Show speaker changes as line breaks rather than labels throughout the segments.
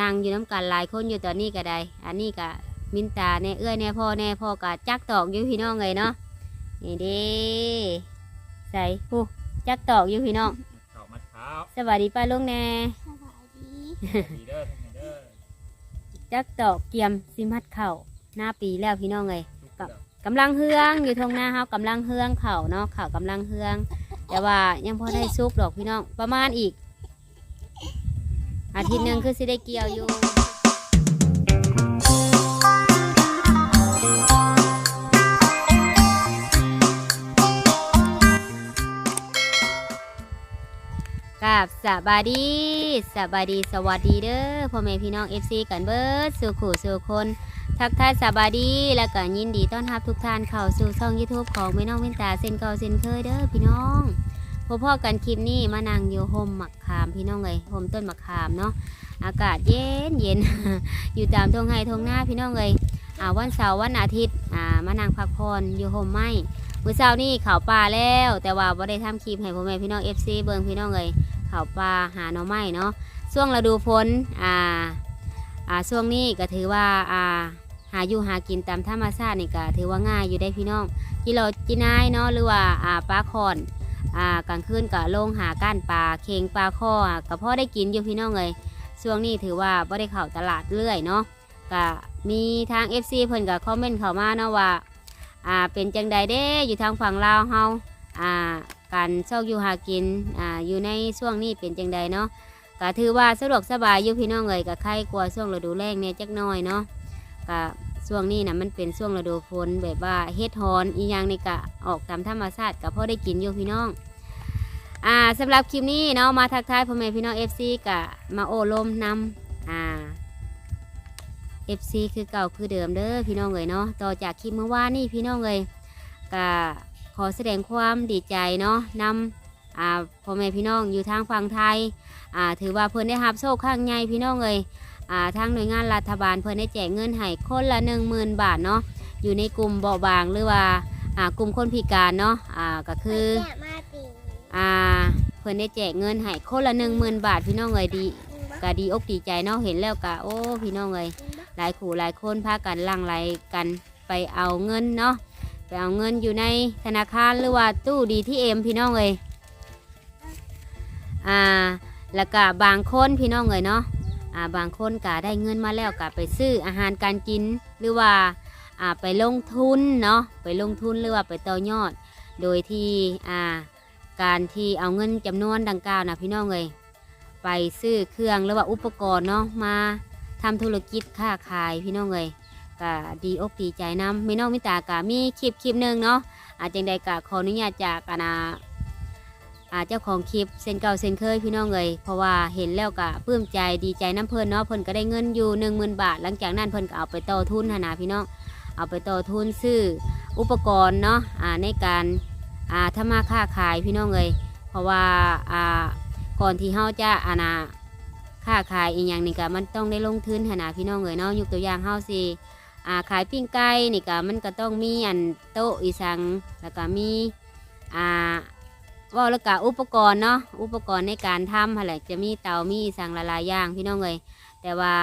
นั่งอยู่น้ำกันหลายคนอยู่ตอนนี้ก็ได้ อันนี้ก็มินตาแน่เอื้อยแน่พ่อแน่พ่อก็จักตอกอยู่พี่น้องเลยเนาะนี่เด้ใส่ผู้จักตอกอยู่พี่น้อง
เข่ามัดเท้า
สวัสดีป้าลุงแน่
สบายดี
ดีเด้อทั้งนั้นเด้อ
จักตอกเกียมสิมัดเข่าหน้าปีแล้วพี่น้องเลย
ลูก
ครับ
เด้อกำ
ลังเฮืองอยู่ทงหน้าเฮากำลังเฮืองเข่าเนาะเข่ากำลังเฮือง แต่ว่ายังพอได้ซุกดอกพี่น้องประมาณอีก อาทิตย์หนึ่งคือสิได้เกี่ยวอยู่กับสบายดีสบายดีสวัสดีเด้อพ่อแม่พี่น้อง FC กันเบิร์ดสู่ขู่สู่คน ทักทายสบายดี และก็ยินดีต้อนรับทุกท่านเข้าสู่ช่อง YouTube ของแม่น้องเวนตาเส้นเก่าเส้นเคยเด้อพี่น้อง พบพ่อกันคลิปนี้มานั่งอยู่โฮมหมักขามพี่น้องเลยโฮมต้นหมักขามเนาะอากาศเย็นเย็นอยู่ตามทงไห้ทงหน้าพี่น้องเลยอ่าวันเสาร์วันอาทิตย์อ่ามานั่งพักผ่อนอยู่โฮมไม้มื้อเช้านี่เขาป่าแล้ว แต่ว่าบ่ได้ทำคลิปให้พ่อแม่พี่น้อง FC เบิ่งพี่น้องเลยเขาป่าหาหน่อไม้เนาะช่วงฤดูฝนอ่าอ่าช่วงนี้ก็ถือว่าอ่าหาอยู่หากินตามธรรมชาตินี่ก็ถือว่าง่ายอยู่ได้พี่น้องกิโลจีนายเนาะหรือว่าอ่าปลาคอน อ่ากลางคืนก็ลงหาก้านปลาเค็งปลาข้ออะก็พอได้กินอยู่พี่น้องเลยช่วงนี้ถือว่าไ่ได้เข้าตลาดเรื่อยเนาะก็มีทาง FC เพิ่นก็คอมเมนต์เข้ามาเนาะว่าอ่าเป็นจังใดเด้อยู่ทางฝั่งลาวเฮาอ่าการเช่าอยู่หากินอ่าอยู่ในช่วงนี้เป็นจังใดเนาะก็ถือว่าสะดวกสบายอยู่พี่น้องเลยก็ใครกลัวช่วงฤดูแล้งเนี่ยจักหน้อยเนาะก็ ช่วงนี้นะมันเป็นช่วงฤดูฝนแบบว่าเฮ็ดฮอนอีหยังนี่ก็ออกตามธรรมชาติก็พอได้กินอยู่พี่น้องอ่าสำหรับคลิปนี้เนาะมาทักทายพ่อแม่พี่น้อง FC กะมาโอลมนำอ่า FC คือเก่าคือเดิมเด้อพี่น้องเลยเนาะต่อจากคลิปเมื่อวานนี่พี่น้องเลยก็ขอแสดงความดีใจเนาะนำอ่าพ่อแม่พี่น้องอยู่ทางฝั่งไทยอ่าถือว่าเพิ่นได้รับโชคข้างใหญ่พี่น้องเลย อ่าทางหน่วยงานรัฐบาลเพิ่นได้แจกเงินให้คนละ 1 0,000 บาทเนาะอยู่ในกลุ่มเบาบางหรือว่าอ่ากลุ่มคนพิการเนาะอ่าก็คืออ่าเพิ่นได้แจกเงินให้คนละ1 0,000 บาทพี่น้องเอ้ยดีก็ดีอกดีใจเนาะเห็นแล้วก็โอ้พี่น้องเอ้ยหลายขู่หลายคนพากันลังไหลกันไปเอาเงินเนาะไปเอาเงินอยู่ในธนาคารหรือว่าตู้ดีที่เอ็มพี่น้องเอ้ยอ่าแล้วก็บางคนพี่น้องเอ้ยเนาะ อ่าบางคนก็ได้เงินมาแล้วก็ไปซื้ออาหารการกิน หรือว่าอ่าไปลงทุนเนาะไปลงทุนหรือว่าไปต่อยอด โดยที่อ่าการที่เอาเงินจำนวนดังกล่าวนะพี่น้องเลยไปซื้อเครื่องหรือว่าอุปกรณ์เนาะมาทำธุรกิจค้าขายพี่น้องเลยก็ดีอกดีใจนำไม่น้องมิตากะมีคลิปคลิปหนึ่งเนาะอาจจังใดกะขออนุญาตจากอาณา อาเจ้าของคลิปเส้นเก่าเส้นเคยพี่น้องเลยเพราะว่าเห็นแล้วก็ปลื้มใจดีใจน้ำเพิ่นเนาะเพิ่นก็ได้เงินอยู่หนึ่งหมื่นบาท หลังจากนั้นเพิ่นก็เอาไปต่อทุนหนาพี่น้องเอาไปต่อทุนซื้ออุปกรณ์เนาะอ่าในการอ่าทำมาค้าขายพี่น้องเลยเพราะว่าอ่าก่อนที่เฮาจะอานาค้าขายอีกอย่างหนึงก็มันต้องได้ลงทุนหนนาพี่น้องเลยเนาะยกตัวอย่างเฮาสิอ่าขายปิ้งไก่นี่ก็มันก็ต้องมีอันโต๊ะอีสังแล้วก็มีอ่า ว่าแล้วก็อุปกรณ์เนาะอุปกรณ์ในการทำอะไรจะมีเตามีสั่งละลายอย่างพี่น้องเลยแต่ว่า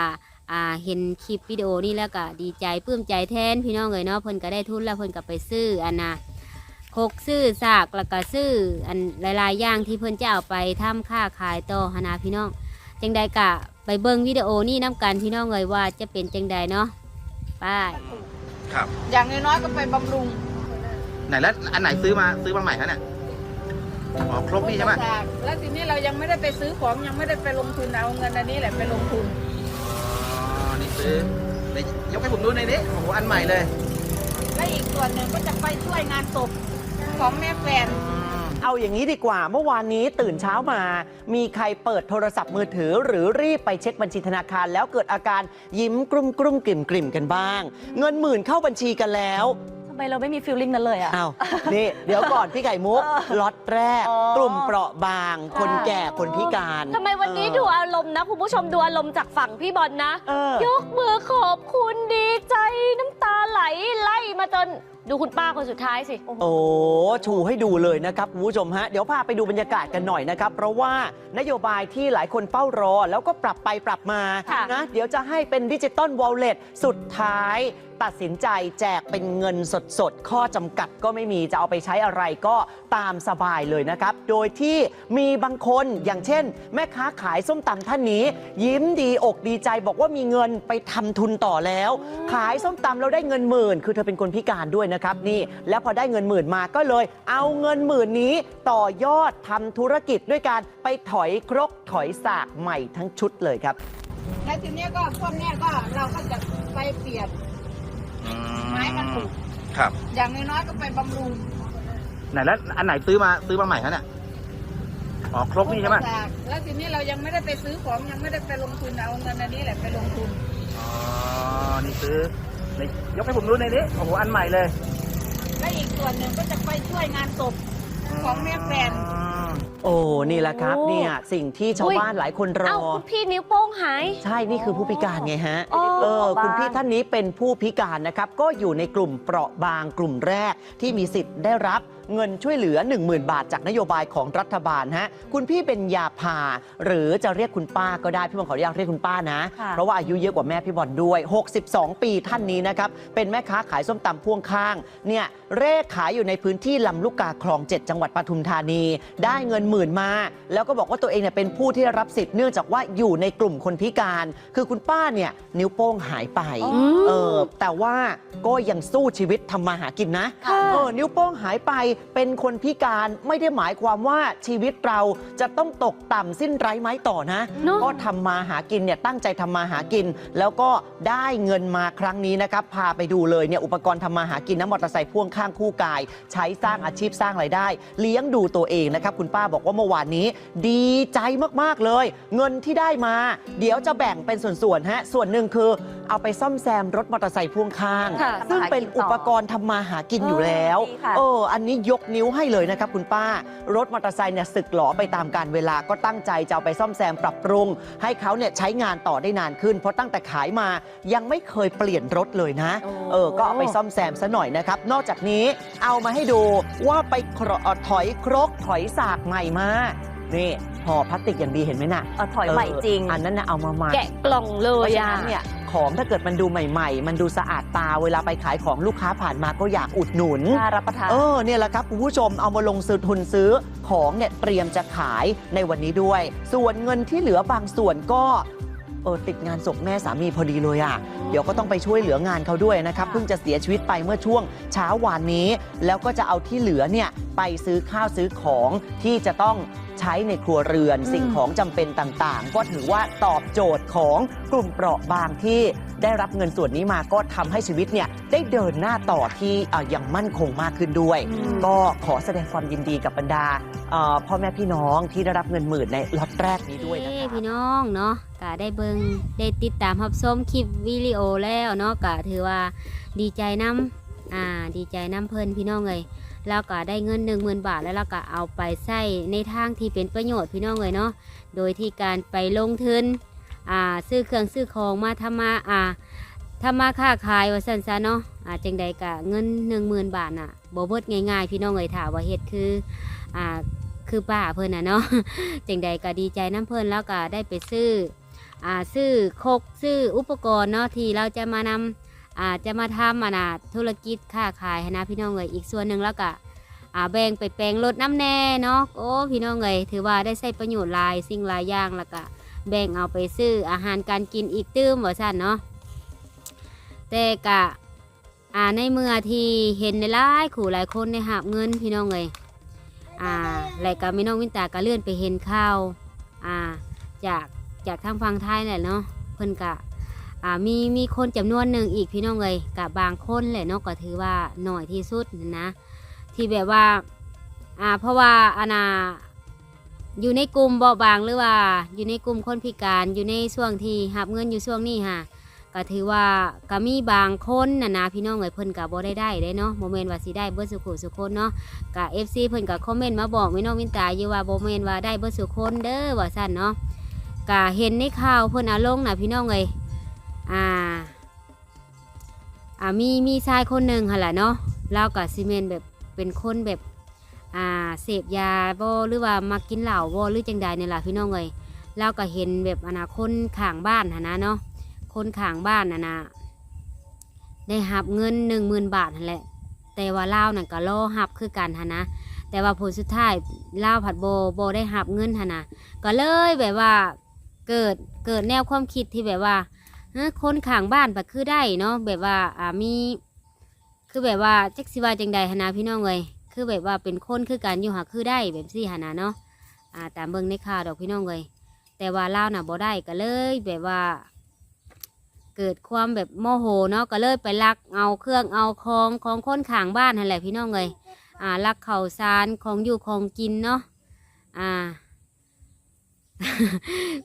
อ่าเห็นคลิปวิดีโอนี่แล้วก็ดีใจปลื้มใจแทนพี่น้องเลยเนาะเพิ่นก็ได้ทุนแล้วเพิ่นก็ไปซื้ออันนะคกซื้อสากแล้วก็ซื้ออันหลายๆอย่างที่เพิ่นจะเอาไปทำค้าขายต่อหนนาพี่น้องจังใดกะไปเบิ่งวิดีโอนี่น้กันพี่น้องเลยว่าจะเป็นจังใดเนาะไป้าย
ครับ
อย่างน้อยๆก็ไปบำรุง
ไหนแล้วอันไหนซื้อมาซื้อมาใหม่คะเนี่ย อ๋อครบนี่ใช่ไหม
จากแล้วทีนี้เรายังไม่ได้ไปซื้อของยังไม่ได้ไปลงทุนเอาเงินอันนี้แหละไปลงทุน
อ๋อนี่ซื้อเดี๋ยวยกให้ผมดูในอยนี้โอ้โหอันใหม่เลย
และอีกส่วนหนึ่งก็จะไปช่วยงานศพของแม่แฟน
เอาอย่างนี้ดีกว่าเมื่อวานนี้ตื่นเช้ามา มีใครเปิดโทรศัพท์มือถือ หรือรีบไปเช็คบัญชีธนาคาร แล้วเกิดอาการยิ้มกรุ่มกรุ่มกลิ่มกลิ่มกันบ้าง เงินหมื่นเข้าบัญชีกันแล้ว
ทำ ไมเราไม่มีฟีลลิ่งนั้นเลยอะ
อ้าวนี่ เดี๋ยวก่อนพี่ไก่มุกล็อตแรก
อ๋อ ก
ลุ่มเปราะบาง คนแก่คนพิการ
ทำไมวันนี้
เออ
ดูอารมณ์นะ คุณผู้ชมดูอารมณ์จากฝั่งพี่บอลนะ
เออ ย
กมือขอบคุณดีใจน้ำตาไหลไล่มาจนดูคุณป้าคนสุดท้ายสิ
โอ้ชูให้ดูเลยนะครับคุณผู้ชมฮะ เดี๋ยวพาไปดูบรรยากาศกันหน่อยนะครับ เพราะว่านโยบายที่หลายคนเฝ้ารอ แล้วก็ปรับไปปรับมา
ค่ะ
นะ เดี๋ยวจะให้เป็นดิจิตอลวอลเล็ตสุดท้าย ตัดสินใจแจกเป็นเงินสดๆ ข้อจำกัดก็ไม่มีจะเอาไปใช้อะไรก็ตามสบายเลยนะครับ โดยที่มีบางคนอย่างเช่น แม่ค้าขายส้มตำท่านนี้ ยิ้มดีอกดีใจบอกว่ามีเงินไปทำทุนต่อแล้ว ขายส้มตำแล้วได้เงินหมื่น คือเธอเป็นคนพิการด้วยนะครับนี่ แล้วพอได้เงินหมื่นมาก็เลย เอาเงินหมื่นนี้ต่อยอดทำธุรกิจด้วยการไปถอยครกถอยสากใหม่ทั้งชุดเลยครับ
แล้วทีเนี้ยก็พวกเนี้ยก็เราก็จะไปเปลี่ยน ไม้มันถูก
ครับ
อย่างน้อยๆก็ไปบำรุง
ไหนแล้วอันไหนซื้อมาซื้อมาใหม่คะเนี่ยอ๋อครกนี่ใช่ไหม
จากแล้วทีนี้เรายังไม่ได้ไปซื้อของยังไม่ได้ไปลงทุนเอาเงินอันนี้แหละไปลงทุน
อ๋อนี่ซื้อในยกให้ผมดูในอยนี้โอ้โหอันใหม่เลย
และอีกส่วนหนึ่งก็จะไปช่วยงานศพของแม่แฟน
อ๋อ
โอ้ นี่แหละครับ
โอ้
เนี่ย สิ่งที่ชาว
อุ๊ย
บ้านหลายคนร
เอ้า
อ
คุณพี่นิ้วโป้งหาย
ใช่ นี่คือผู้พิการไงฮะ
อ๋อ
เออ
เปราะบาง
คุณพี่ท่านนี้เป็นผู้พิการนะครับ ก็อยู่ในกลุ่มเปราะบางกลุ่มแรกที่มีสิทธิ์ได้รับ เงินช่วยเหลือ 10,000 บาทจากนโยบายของรัฐบาลฮะคุณพี่เป็นยาพา หรือจะเรียกคุณป้าก็ได้ พี่บอลขออนุญาตเรียกคุณป้านะ
ค่ะ
เพราะว่าอายุเยอะกว่าแม่พี่บอลด้วย 62 ปีท่านนี้นะครับ เป็นแม่ค้าขายส้มตำพ่วงข้าง เนี่ยเร่ขายอยู่ในพื้นที่ลำลูกกาคลอง 7 จังหวัดปทุมธานี ได้เงินหมื่นมา แล้วก็บอกว่าตัวเองเนี่ยเป็นผู้ที่ได้รับสิทธิ์เนื่องจากว่าอยู่ในกลุ่มคนพิการ คือคุณป้าเนี่ยนิ้วโป้งหายไป
อืม
เออแต่ว่าก็ยังสู้ชีวิตทำมาหากินนะ
ค่ะ
เออนิ้วโป้งหายไปเป็นคนพิการไม่ได้หมายความว่าชีวิตเราจะต้องตกต่ำสิ้นไร้ไม้ต่อนะ
เนอะ
ก็ทำมาหากินเนี่ยตั้งใจทำมาหากิน แล้วก็ได้เงินมาครั้งนี้นะครับ พาไปดูเลยเนี่ยอุปกรณ์ทำมาหากินนะมอเตอร์ไซค์พ่วงข้างคู่กาย ใช้สร้างอาชีพสร้างรายได้ เลี้ยงดูตัวเองนะครับ คุณป้าบอกว่าเมื่อวานนี้ ดีใจมาก ๆ เลย เงินที่ได้มา เดี๋ยวจะแบ่งเป็นส่วนๆฮะส่วนหนึ่งคือ เอาไปซ่อมแซมรถมอเตอร์ไซค์พ่วงข้าง
ค่ะ
ซึ่งเป็นอุปกรณ์ทำมาหากินอยู่แล้ว
เออดีค่ะ
เออ อันนี้ยกนิ้วให้เลยนะครับคุณป้า รถมอเตอร์ไซค์เนี่ยสึกหลอไปตามการเวลาก็ตั้งใจจะเอาไปซ่อมแซมปรับปรุง ให้เขาเนี่ยใช้งานต่อได้นานขึ้น เพราะตั้งแต่ขายมายังไม่เคยเปลี่ยนรถเลยนะ เออ ก็เอาไปซ่อมแซมซะหน่อยนะครับ นอกจากนี้เอามาให้ดูว่าไปเคราะห์ถอยครกถอยสากใหม่มานี่ ห่อพลาสติกอย่างดีเห็นไหมน่ะ
เอาถอยใหม่จริง
เอออันนั้นนะเอามาใหม่
แกะกล่องเล
เพ
ย
ราะฉะ
อะ
นั้นเนี่ยของถ้าเกิดมันดูใหม่ ๆ มันดูสะอาดตาเวลาไปขายของลูกค้าผ่านมาก็อยากอุดหนุน
น่ารับประทาน
เออเนี่ยแหละครับคุณผู้ชมเอามาลงซื้อทุนซื้อของเนี่ยเตรียมจะขายในวันนี้ด้วย ส่วนเงินที่เหลือบางส่วนก็เออติดงานศพแม่สามีพอดีเลยอะ เดี๋ยวก็ต้องไปช่วยเหลืองานเขาด้วยนะครับ
ค่ะ
เพิ่งจะเสียชีวิตไปเมื่อช่วงเช้าวานนี้ แล้วก็จะเอาที่เหลือเนี่ยไปซื้อข้าวซื้อของที่จะต้องใช้ในครัวเรือนสิ่งของจำเป็นต่างๆ ก็ถือว่าตอบโจทย์ของกลุ่มเปราะบางที่ได้รับเงินส่วนนี้มาก็ทำให้ชีวิตเนี่ยได้เดินหน้าต่อที่เอ่อยังมั่นคงมากขึ้นด้วย
อืม
ก็ขอแสดงความยินดีกับบรรดาเอ่อพ่อแม่พี่น้องที่ได้รับเงินหมื่นในล็อตแรกนี้ด้วยนะ
เอ้
คะ
พี่น้องเนาะก็ได้เบิงได้ติดตามรับชมคลิปวิดีโอแล้วเนาะก็ถือว่าดีใจน้ำอ่าดีใจน้ำเพิ่นพี่น้องเลยแล้วก็ได้เงินหนึ่งหมื่นบาทแล้วเราก็เอาไปใช้ในทางที่เป็นประโยชน์พี่น้องเลยเนาะโดยที่การไปลงทุนอ่าซื้อเครื่องซื้อของมาทำมาอ่าทำมาค้าขายว่าสันซะเนาะอ่าจังใดกะเงินหนึ่งหมื่นบาทน่ะบ่เบิดง่ายๆ พี่น้องเลยถามว่าเฮ็ดคืออ่าคือป้าเพิ่นน่ะเนาะจังใดก็ดีใจน้ำเพิ่นแล้วก็ได้ไปซื้อ ซื้อคกซื้ออุปกรณ์เนาะที่เราจะมานำอาจะมาทำอะนะธุรกิจค้าขายนะพี่น้องเลยอีกส่วนหนึ่งแล้วก็แบ่งไปแปลงรถน้ำแน่เนาะโอ้พี่น้องเลยถือว่าได้ใช้ประโยชน์หลายสิ่งหลายอย่างแล้วก็แบ่งเอาไปซื้ออาหารการกินอีกตื้มว่าสั่นเนาะแต่กะอ่าในเมื่อที่เห็นในหลายขู่หลายคนในหาบเงินพี่น้องเลยอ่าและก็ไม่น้องวินตาก็เลื่อนไปเห็นข่าวอ่าจาก จากทางฝั่งไทยแหละเนาะเพิ่นกะมีมีคนจำนวนหนึ่งอีกพี่น้องเลยกับบางคนแหละเนาะก็ถือว่าหน่อยที่สุดนะนะที่แบบว่าอ่าเพราะว่าอานาอยู่ในกลุ่มเบาบางหรือว่าอยู่ในกลุ่มคนพิการอยู่ในช่วงที่หับเงินอยู่ช่วงนี้ค่ะก็ถือว่าก็มีบางคนนะนะพี่น้องเอ้ยเพิ่นก็บ่ได้ได้ได้เนาะโมเมนต์ว่าสิได้เบิดสุขุสุคนเนาะกะ FC เพิ่นก็คอมเมนต์มาบอกพี่น้องวินตาอยู่ว่าบ่แม่นว่าได้เบิดสุคนเด้อว่าซั่นเนาะ กะเห็นในข่าวเพิ่นอาลงน่ะพี่น้องเอ้ยอ่าอ่ามีมีชายคนหนึ่งหั่นล่ะเนาะเรากับซีเมนแบบเป็นคนแบบอ่าเสพยาบ่หรือว่ามากินเหล้าบ่หรือจังใดเนี่ยล่ะพี่น้องเอ้ยเราก็เห็นแบบอนาคนข้างบ้านหนนะเนาะคนข้างบ้านน่ะนะได้หับเงินหนึ่งหมื่นบาทนั่นแหละ แต่ว่าเล่านั่นก็รอหับคือกันหนนะ แต่ว่าผลสุดท้ายเล่าผัดโบโบได้หับเงินหนนะก็เลยแบบว่า เกิดเกิดแนวความคิดที่แบบว่าเอ้อคนข้างบ้านก็คือได้เนาะแบบว่าอ่ามี คือแบบว่าจักสิว่าจังใดหนนะพี่น้องเลยคือแบบว่าเป็นคนคือกันอยู่หาคือได้แบบสี่หนนะเนาะอ่าตามเบิ่งในข่าวดอกพี่น้องเลยแต่ว่าเล่าวน่ะบ่ได้ก็เลยแบบว่า เกิดความแบบโมโหเนาะก็เลยไปลักเอาเครื่องเอาของของคนข้างบ้านนั่นแหละพี่น้องเลยอ่าลักเข่าวสารของอยู่ของกินเนาะอ่า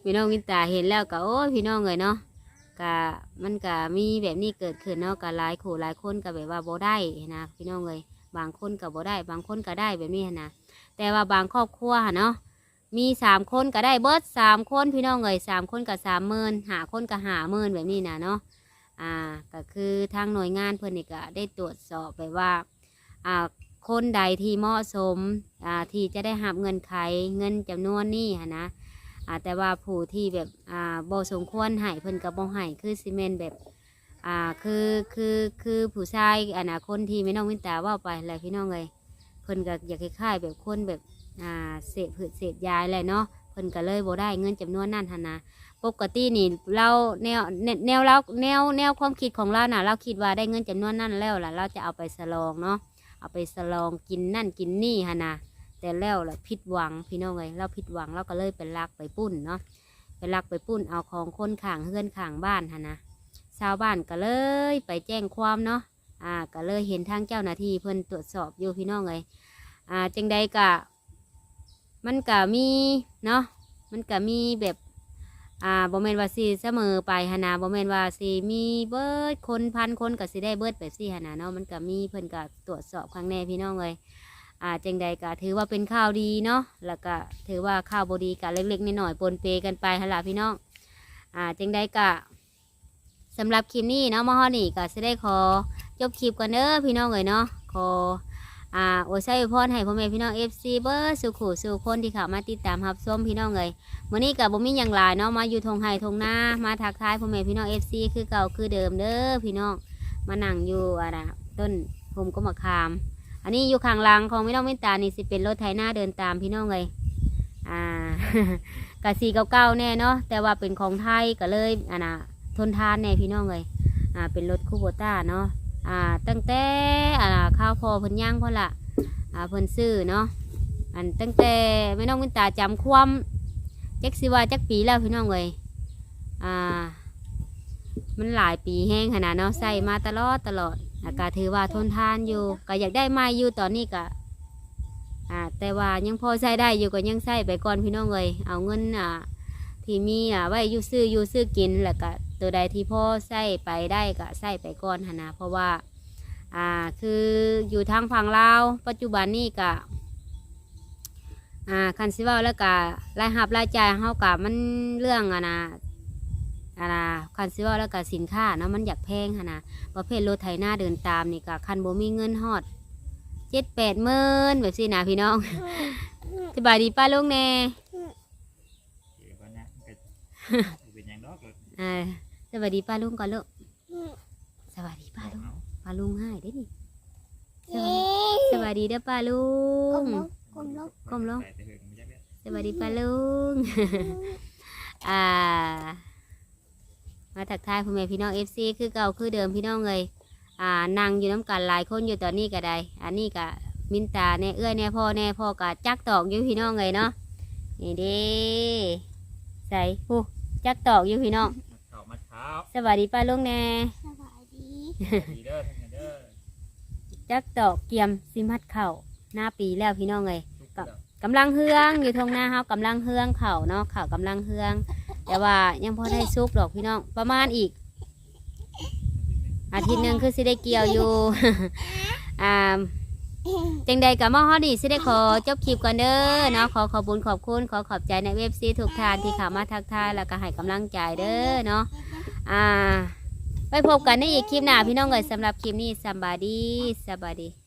พี่น้องมินตาเห็นแล้วก็โอ้ยพี่น้องเลยเนาะกะมันก็มีแบบนี้เกิดขึ้นเนาะก็หลายขู่หลายคนก็แบบว่าบ่ได้นะพี่น้องเลยบางคนก็บ่ได้ บางคนก็ได้แบบนี้หั้นนะแต่ว่าบางครอบครัวเนาะมีสามคนก็ได้เบิดสามคนพี่น้องเลยสามคนก็สามหมื่นหาคนก็หาหมื่นแบบนี้นะเนาะอ่าก็คือทางหน่วยงานเพื่อนนี่ก็ได้ตรวจสอบไปว่าอ่าคนใดที่เหมาะสมอ่าที่จะได้หับเงินไขเงินจำนวนนี้นะ อ่าแต่ว่าผู้ที่แบบอ่าบ่สมควรให้เพิ่นก็บ่ให้คือซีเมนแบบอ่าคือคือคือผู้ชายอนาคตที่ไม่น้องวินตาว่าไปแหละพี่น้องเลยเพิ่นก็อยากคล้ายๆแบบคนแบบอ่าเสพผืดเสพยาแหละเนาะเพิ่นก็เลยบ่ได้เงินจำนวนนั้นหันนะปกตินี่เราแนวแนวเราแนวแนวความคิดของเราน่ะ เราคิดว่าได้เงินจำนวนนั้นแล้วล่ะ เราจะเอาไปสลองเนาะเอาไปสลองกินนั่นกินนี่หันนะ แต่แล้วล่ะผิดหวังพี่น้องเลยเราผิดหวังเราก็เลยไปลักไปปุ้นเนาะไปลักไปปุ้นเอาของคนข่างเฮือนข่างบ้านฮะนะชาวบ้านก็เลยไปแจ้งความเนาะอ่าก็เลยเห็นทางเจ้าหน้าที่เพิ่อนตรวจสอบอยู่พี่น้องเลยอ่าจังใดกะมันก็มีเนาะมันก็มีแบบอ่าบ่แม่นว่าสิเสมอไปหนนะบ่แม่นว่าสิมีเบิดคนพันคนก็สิได้เบิดแบบสิหนนะเนาะมันก็มีเพิ่อนก็ตรวจสอบครั้งแน่พี่น้องเลย อ่าจังใดก็ถือว่าเป็นข่าวดีเนาะแล้วก็ถือว่าข่าวบดีกับเล็กๆน้อยๆปนเปกันไปฮะล่ะพี่น้องอ่าจังใดก็สำหรับคลิปนี้เนาะมาฮอนี่ก็จะได้ขอจบคลิปกันเด้อพี่น้องเลยเนาะขออ่าโอ้ใส่พรให้พ่อแม่พี่น้องเอฟซีเบอร์สุขุสุคนที่เข้ามาติดตามรับชมพี่น้องเลยวันนี้กับบ่มีอย่างหลายเนาะมาอยู่ทงไห้ทงหน้ามาทักทายพ่อแม่พี่น้องเอฟซีคือเก่าคือเดิมเด้อพี่น้องมานั่งอยู่อะไรต้นผมก็มาคาม อันนี้อยู่ข้างหลังของพี่น้องเมตตานี่สิเป็นรถไถนาเดินตามพี่น้องเลยอ่ากะสีเก่าๆแน่เนาะแต่ว่าเป็นของไทยก็เลยอ่านะทนทานแน่พี่น้องเลยอ่าเป็นรถคูโบต้าเนาะอ่าตั้งแต่อ่าข้าวพอเพิ่นย่างพ่อละอ่าเพิ่นซื้อเนาะอันตั้งแต่ไม่น้องเมตตาจำความจักสิว่าจักปีแล้วพี่น้องเลยอ่ามันหลายปีแห้งขนาดเนาะใส่มาตลอดตลอด อากาถือว่าทนทานอยู่ก็อยากได้มาอยู่ตอนนี้ก็อ่าแต่ว่ายังพอใช้ได้อยู่ก็ยังใช้ไปก่อนพี่น้องเลยเอาเงินอ่าที่มีอ่าไว้อยู่ซื้ออยู่ซื้อกินแล้วก็ตัวใดที่พ่อใช้ไปได้ก็ใช้ไปก่อนหนนะเพราะว่าอ่าคืออยู่ทางฝั่งลาวปัจจุบันนี้ก็อ่าคันซิเว่าแล้วก็รายหับรายจ่ายเฮากับมันเรื่องอะนะ อะนะคันซิเว่าแล้วก็สินค้าเนาะมันอยากแพงหนนะประเภทรถไถนาเดินตามนี่ก็คันบ่มีเงินฮอดเจ็ดแปดหมื่นแบบสินะพี่น้อง สบายดีป้าลุงแน่
เดี๋ยวก่อนนะเป็นเป็นอย่างดอกเลย
อ่าสวัสดีป้าลุงก่อนลูกสวัสดีป้าลุง
เอา
ป้าลุงให้ได้ดิสวัสดีสวัสดีเด้อป้าลุงก้มลง
ใส่แต่เหิงไม่ใช่เด้อ
สวัสดีป้าลุง อ่า มาทักทายพ่อแม่พี่น้องเอฟซีคือเก่าคือเดิมพี่น้องเลยอ่านั่งอยู่น้ำกันหลายคนอยู่ตอนนี้ก็ได้ อันนี้ก็มินตาแน่เอื้อยแน่พ่อแน่พ่อก็จักตอกอยู่พี่น้องเลยเนาะนี่เด้ใส่ผู้จักตอกอยู่พี่น้อง
มัดเข่ามัดเท้า
สวัสดีป้าลุงแน่
ดีเด้อทั้งนั้นเด้อ
จักตอกเกียมซิมัดเข่าหน้าปีแล้วพี่น้องเลย
ทุก
กับ
เด้อกำ
ลังเฮืองอยู่ทงหน้าเฮากำลังเฮืองเข่าเนาะเข่ากำลังเฮือง แต่ว่ายังพอได้ซุกดอกพี่น้อง ประมาณอีก อาทิตย์หนึ่งคือสิได้เกี่ยวอยู่ อ่าจังใดกับมอฮอดีสิได้ขอจบคลิปก่อนเด้อเนาะขอขอบคุญขอบคุณ ขอขอบใจในเว็บซีทุกทานที่เข้ามาทักทายแล้วก็ให้กำลังใจเด้อเนาะอ่าไปพบกันในอีกคลิปหน้าพี่น้องเอ๋ยสำหรับคลิปนี้สบายดีสบายดี